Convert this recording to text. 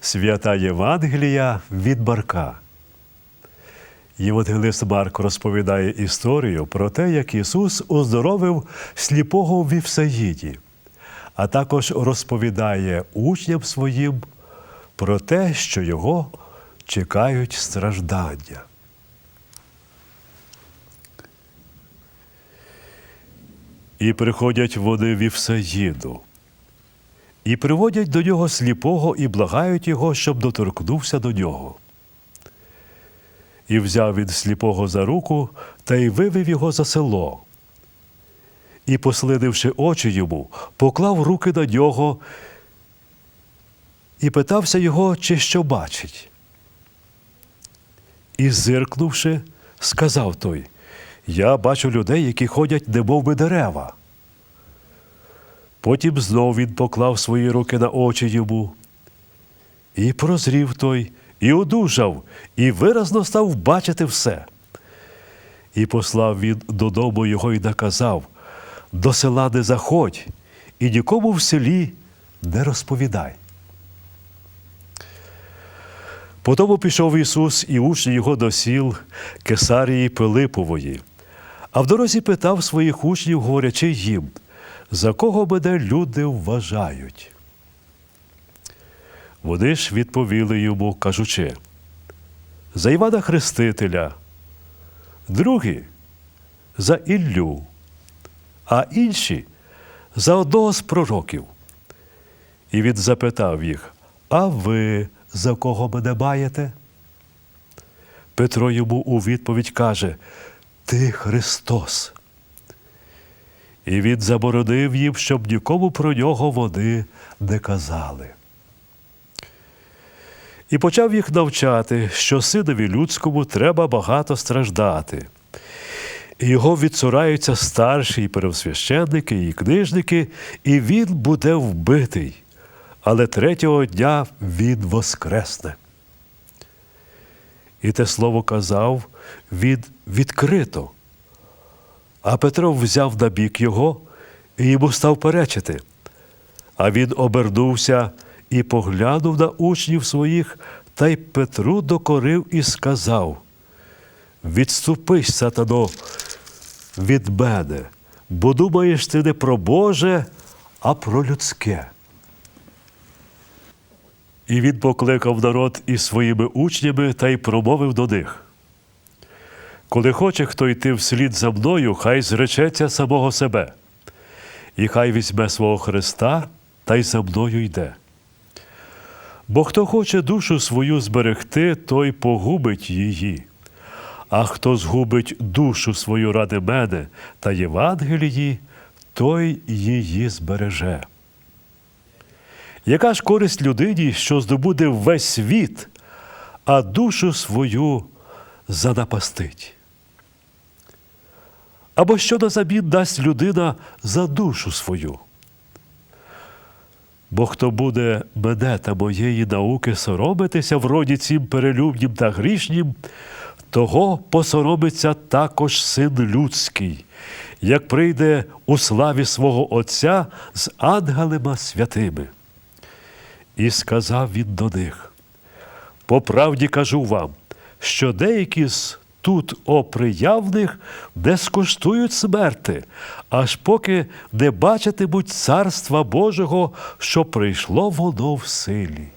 Свята Євангелія від Марка. Євангелист Марк розповідає історію про те, як Ісус оздоровив сліпого в Вівсаїді, а також розповідає учням своїм про те, що його чекають страждання. І приходять вони в Вівсаїду, і приводять до нього сліпого і благають його, щоб доторкнувся до нього. І взяв він сліпого за руку та й вивів його за село. І, послинивши очі йому, поклав руки на нього і питався його, чи що бачить. І, зиркнувши, сказав той: Я бачу людей, які ходять, немов би дерева. Потім знов він поклав свої руки на очі йому. І прозрів той, і одужав, і виразно став бачити все. І послав він додому його і наказав: до села не заходь, і нікому в селі не розповідай. Потому пішов Ісус і учні його до сіл Кесарії Пилипової, а в дорозі питав своїх учнів, говорячи їм, за кого мене люди вважають. Вони ж відповіли йому, кажучи, за Івана Хрестителя, другі за Іллю, а інші за одного з пророків. І він запитав їх, а ви за кого мене маєте? Петро йому у відповідь каже, Ти Христос. І він заборонив їм, щоб нікому про нього вони не казали. І почав їх навчати, що синові людському треба багато страждати. І його відсураються старші і первосвященники, і книжники, і він буде вбитий, але третього дня він воскресне. І те слово казав він відкрито. А Петро взяв на бік його і йому став перечити. А він обернувся і поглянув на учнів своїх, та й Петру докорив і сказав: Відступись, сатано, від мене, бо думаєш ти не про Боже, а про людське. І він покликав народ із своїми учнями та й промовив до них. Коли хоче хто йти вслід за мною, хай зречеться самого себе, і хай візьме свого Христа та й за мною йде. Бо хто хоче душу свою зберегти, той погубить її, а хто згубить душу свою ради мене та Євангелії, той її збереже. Яка ж користь людині, що здобуде весь світ, а душу свою занапастить? Або що на замін дасть людина за душу свою? Бо хто буде мене та моєї науки соромитися в роді цім перелюбнім та грішнім, того посоромиться також син людський, як прийде у славі свого Отця з ангелима святими. І сказав він до них: По правді кажу вам, що деякі з тут о приявних, не скуштують смерти, аж поки не бачитимуть царства Божого, що прийшло воно в силі.